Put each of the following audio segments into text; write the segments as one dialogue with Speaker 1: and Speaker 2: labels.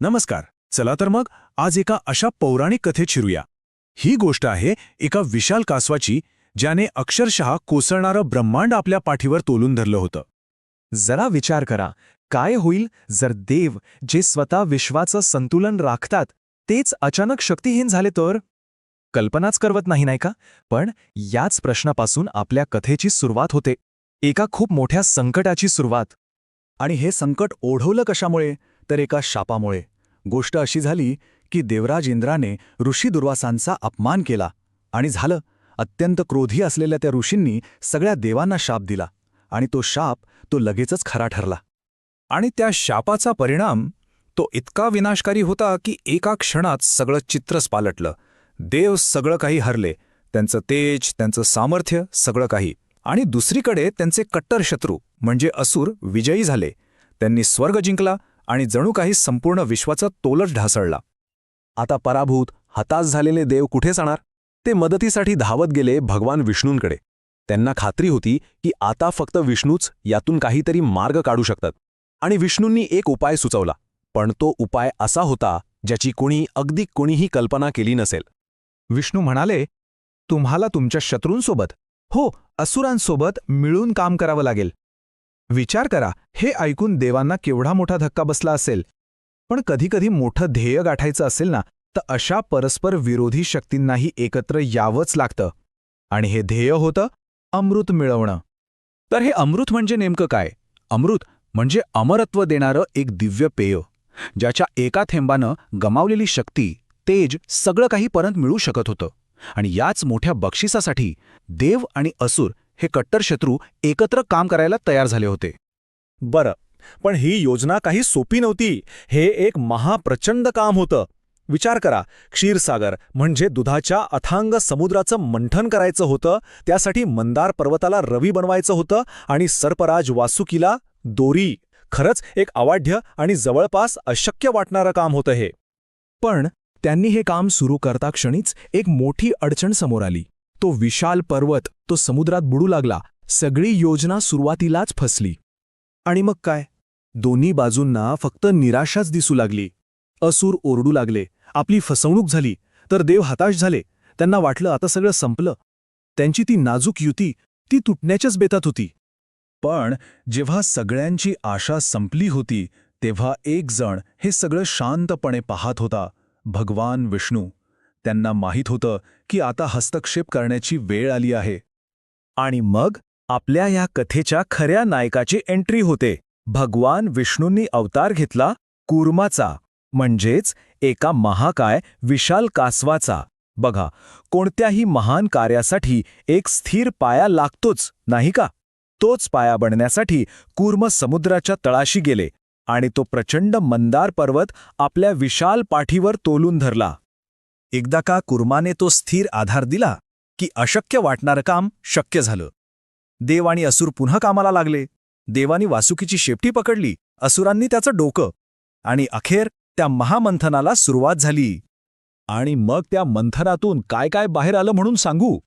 Speaker 1: नमस्कार. चला तर मग आज एका अशा पौराणिक कथेत शिरूया. ही गोष्ट आहे एका विशाल कासवाची ज्याने अक्षरशः कोसळणारं ब्रह्मांड आपल्या पाठीवर तोलून धरलं होतं.
Speaker 2: जरा विचार करा काय होईल जर देव जे स्वतः विश्वाचं संतुलन राखतात तेच अचानक शक्तिहीन झाले तर? कल्पनाच करवत नाही नाही का? पण याच प्रश्नापासून आपल्या कथेची सुरुवात होते. एका खूप मोठ्या संकटाची सुरुवात.
Speaker 3: आणि हे संकट ओढवलं कशामुळे? तर एका शापामुळे. गोष्ट अशी झाली की देवराज इंद्राने ऋषी दुर्वासांचा अपमान केला आणि झालं अत्यंत क्रोधी असलेल्या त्या ऋषींनी सगळ्या देवांना शाप दिला आणि तो शाप तो लगेचच खरा ठरला.
Speaker 1: आणि त्या शापाचा परिणाम तो इतका विनाशकारी होता की एका क्षणात सगळं चित्रच पालटलं. देव सगळं काही हरले त्यांचं तेज त्यांचं सामर्थ्य सगळं काही. आणि दुसरीकडे त्यांचे कट्टर शत्रू म्हणजे असुर विजयी झाले. त्यांनी स्वर्ग जिंकला आणि जणू काही संपूर्ण विश्वाचा तोलच ढासळला.
Speaker 4: आता पराभूत हताश झालेले देव कुठे जाणार? ते मदतीसाठी धावत गेले भगवान विष्णूंकडे. त्यांना खात्री होती की आता फक्त विष्णूच यातून काहीतरी मार्ग काढू शकतात. आणि विष्णूंनी एक उपाय सुचवला पण तो उपाय असा होता ज्याची कोणी अगदी कोणीही कल्पना केली नसेल.
Speaker 2: विष्णू म्हणाले तुम्हाला तुमच्या शत्रूंसोबत हो असुरांसोबत मिळून काम करावं लागेल. विचार करा हे ऐकून देवांना केवढा मोठा धक्का बसला असेल? पण कधीकधी मोठं ध्येय गाठायचं असेल ना तर अशा परस्पर विरोधी शक्तींनाही एकत्र यावंच लागतं. आणि हे ध्येय होतं अमृत मिळवणं.
Speaker 1: तर हे अमृत म्हणजे नेमकं काय? अमृत म्हणजे अमरत्व देणारं एक दिव्य पेय ज्याच्या एका थेंबानं गमावलेली शक्ती तेज सगळं काही परत मिळू शकत होतं. आणि याच मोठ्या बक्षिसासाठी देव आणि असुर हे कट्टर शत्रू एकत्र काम करायला तयार झाले होते.
Speaker 4: बरं पण ही योजना काही सोपी नव्हती. हे एक महाप्रचंड काम होतं. विचार करा क्षीरसागर म्हणजे दुधाच्या अथांग समुद्राचं मंथन करायचं होतं त्यासाठी मंदार पर्वताला रवी बनवायचं होतं आणि सर्पराज वासुकीला दोरी. खरंच एक अवाढ्य आणि जवळपास अशक्य वाटणारं काम होतं हे.
Speaker 2: पण त्यांनी हे काम सुरू करता क्षणीच एक मोठी अडचण समोर आली. तो विशाल पर्वत तो समुद्रात बुडू लागला. सगळी योजना सुरुवातीलाच फसली. आणि मग काय? दोन्ही बाजूंना फक्त निराशाच दिसू लागली. असुर ओरडू लागले. आपली फसवणूक झाली. तर देव हताश झाले. त्यांना वाटलं आता सगळं संपलं. त्यांची ती नाजूक युती ती तुटण्याच्याच बेतात होती.
Speaker 3: पण जेव्हा सगळ्यांची आशा संपली होती तेव्हा एक जण हे सगळं शांतपणे पाहत होता भगवान विष्णू. त्यांना माहीत होतं की आता हस्तक्षेप करण्याची वेळ आली आहे.
Speaker 4: आणि मग आपल्या या कथेच्या खऱ्या नायकाची एंट्री होते. भगवान विष्णूंनी अवतार घेतला कूर्माचा म्हणजेच एका महाकाय विशाल कासवाचा. बघा कोणत्याही महान कार्यासाठी एक स्थिर पाया लागतोच नाही का? तोच पाया बनण्यासाठी कूर्म समुद्राच्या तळाशी गेले आणि तो प्रचंड मंदार पर्वत आपल्या विशाल पाठीवर तोलून धरला. एकदा का कुर्माने तो स्थिर आधार दिला की अशक्य वाटणारं काम शक्य झालं. देव आणि असुर पुन्हा कामाला लागले. देवानी वासुकीची शेपटी पकडली. असुरांनी त्याचं डोकं आणि अखेर त्या महामंथनाला सुरुवात झाली. आणि मग त्या मंथनातून काय काय बाहेर आलं म्हणून सांगू?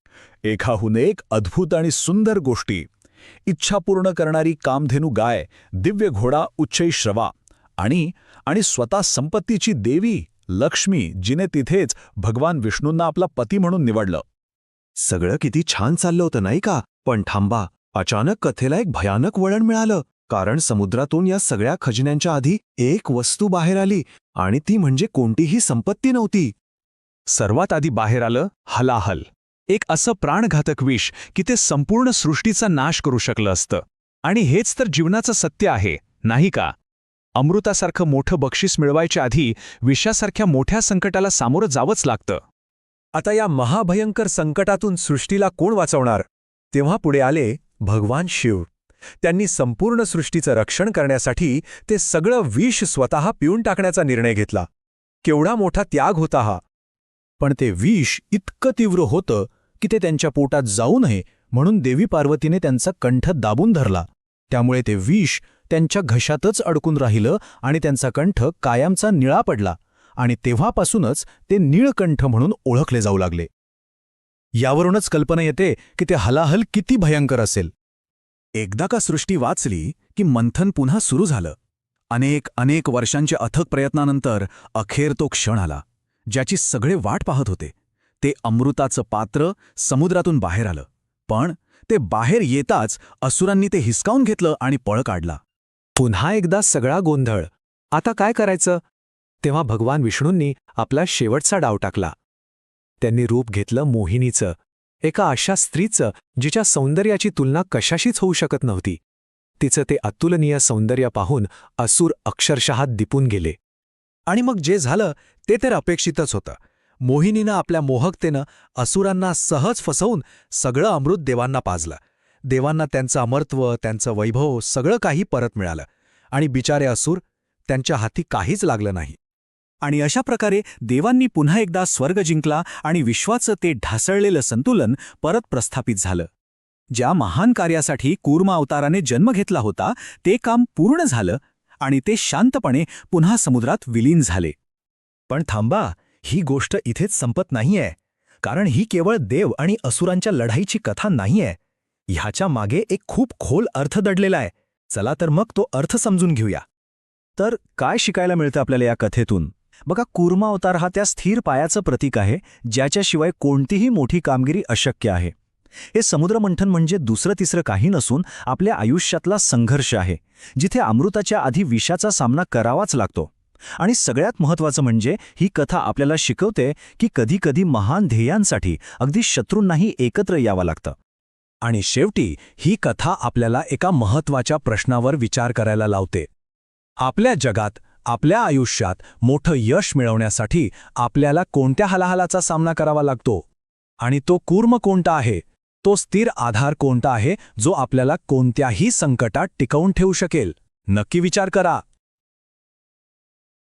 Speaker 4: एकाहून एक अद्भुत आणि सुंदर गोष्टी. इच्छा पूर्ण करणारी कामधेनू गाय दिव्य घोडा उच्चई श्रवा आणि आणि स्वतः संपत्तीची देवी लक्ष्मी जिने तिथेच भगवान विष्णूंना आपला पती म्हणून निवडलं.
Speaker 2: सगळं किती छान चाललं होतं नाही का? पण थांबा अचानक कथेला एक भयानक वळण मिळालं कारण समुद्रातून या सगळ्या खजिन्यांच्या आधी एक वस्तू बाहेर आली आणि ती म्हणजे कोणतीही संपत्ती नव्हती. सर्वात आधी बाहेर आलं हलाहल. एक असं प्राणघातक विष की ते संपूर्ण सृष्टीचा नाश करू शकलं असतं. आणि हेच तर जीवनाचं सत्य आहे नाही का? अमृतासारखं मोठं बक्षीस मिळवायच्या आधी विषासारख्या मोठ्या संकटाला सामोरं जावंच लागतं.
Speaker 4: आता या महाभयंकर संकटातून सृष्टीला कोण वाचवणार? तेव्हा पुढे आले भगवान शिव. त्यांनी संपूर्ण सृष्टीचं रक्षण करण्यासाठी ते सगळं विष स्वतः पिऊन टाकण्याचा निर्णय घेतला. केवढा मोठा त्याग होता हा. पण ते विष इतकं तीव्र होतं की ते त्यांच्या पोटात जाऊ नये म्हणून देवी पार्वतीने त्यांचा कंठ दाबून धरला. त्यामुळे ते विष त्यांच्या घशातच अडकून राहिलं आणि त्यांचा कंठ कायमचा निळा पडला आणि तेव्हापासूनच ते नीळकंठ म्हणून ओळखले जाऊ लागले. यावरूनच कल्पना येते की ते हलाहल किती भयंकर असेल. एकदा का सृष्टी वाचली की मंथन पुन्हा सुरू झालं.
Speaker 3: अनेक अनेक वर्षांच्या अथक प्रयत्नानंतर अखेर तो क्षण आला ज्याची सगळे वाट पाहत होते. ते अमृताचं पात्र समुद्रातून बाहेर आलं पण ते बाहेर येताच असुरांनी ते हिसकावून घेतलं आणि पळ काढला.
Speaker 2: पुन्हा एकदा सगळा गोंधळ. आता काय करायचं? तेव्हा भगवान विष्णूंनी आपला शेवटचा डाव टाकला. त्यांनी रूप घेतलं मोहिनीचं. एका अशा स्त्रीचं जिच्या सौंदर्याची तुलना कशाशीच होऊ शकत नव्हती. तिचं ते अतुलनीय सौंदर्य पाहून असुर अक्षरशः दिपून गेले.
Speaker 3: आणि मग जे झालं ते तर अपेक्षितच होतं. मोहिनीनं आपल्या मोहकतेनं असुरांना सहज फसवून सगळं अमृत देवांना पाजलं. देवांना त्यांचं अमर्त्व त्यांचं वैभव सगळं काही परत मिळालं. आणि बिचारे असुर त्यांच्या हाती काहीच लागलं नाही. आणि अशा प्रकारे देवांनी पुन्हा एकदा स्वर्ग जिंकला आणि विश्वाचं ते ढासळलेलं संतुलन परत प्रस्थापित झालं. ज्या महान कार्यासाठी कूर्मा अवताराने जन्म घेतला होता ते काम पूर्ण झालं आणि ते शांतपणे पुन्हा समुद्रात विलीन झाले. पण थांबा ही गोष्ट इथेच संपत नाहीये. कारण ही केवळ देव आणि असुरांच्या लढाईची कथा नाहीये. ह्याच्या मागे एक खूप खोल अर्थ दडलेला आहे. चला तर मग तो अर्थ समजून घेऊया. तर काय शिकायला मिळतं आपल्याला या कथेतून? बघा कुर्मा अवतार हा त्या स्थिर पायाचं प्रतीक आहे ज्याच्याशिवाय कोणतीही मोठी कामगिरी अशक्य आहे. हे समुद्रमंथन म्हणजे दुसरं तिसरं काही नसून आपल्या आयुष्यातला संघर्ष आहे जिथे अमृताच्या आधी विषाचा सामना करावाच लागतो. आणि सगळ्यात महत्त्वाचं म्हणजे ही कथा आपल्याला शिकवते की कधीकधी महान ध्येयांसाठी अगदी शत्रूंनाही एकत्र यावं लागतं. आणि शेवटी ही कथा आपल्याला एका महत्त्वाच्या प्रश्नावर विचार करायला लावते. आपल्या जगात आपल्या आयुष्यात मोठं यश मिळवण्यासाठी आपल्याला कोणत्या हलाहलाचा सामना करावा लागतो? आणि तो कूर्म कोणता आहे? तो स्थिर आधार कोणता आहे जो आपल्याला कोणत्याही संकटात टिकवून ठेवू शकेल? नक्की विचार करा.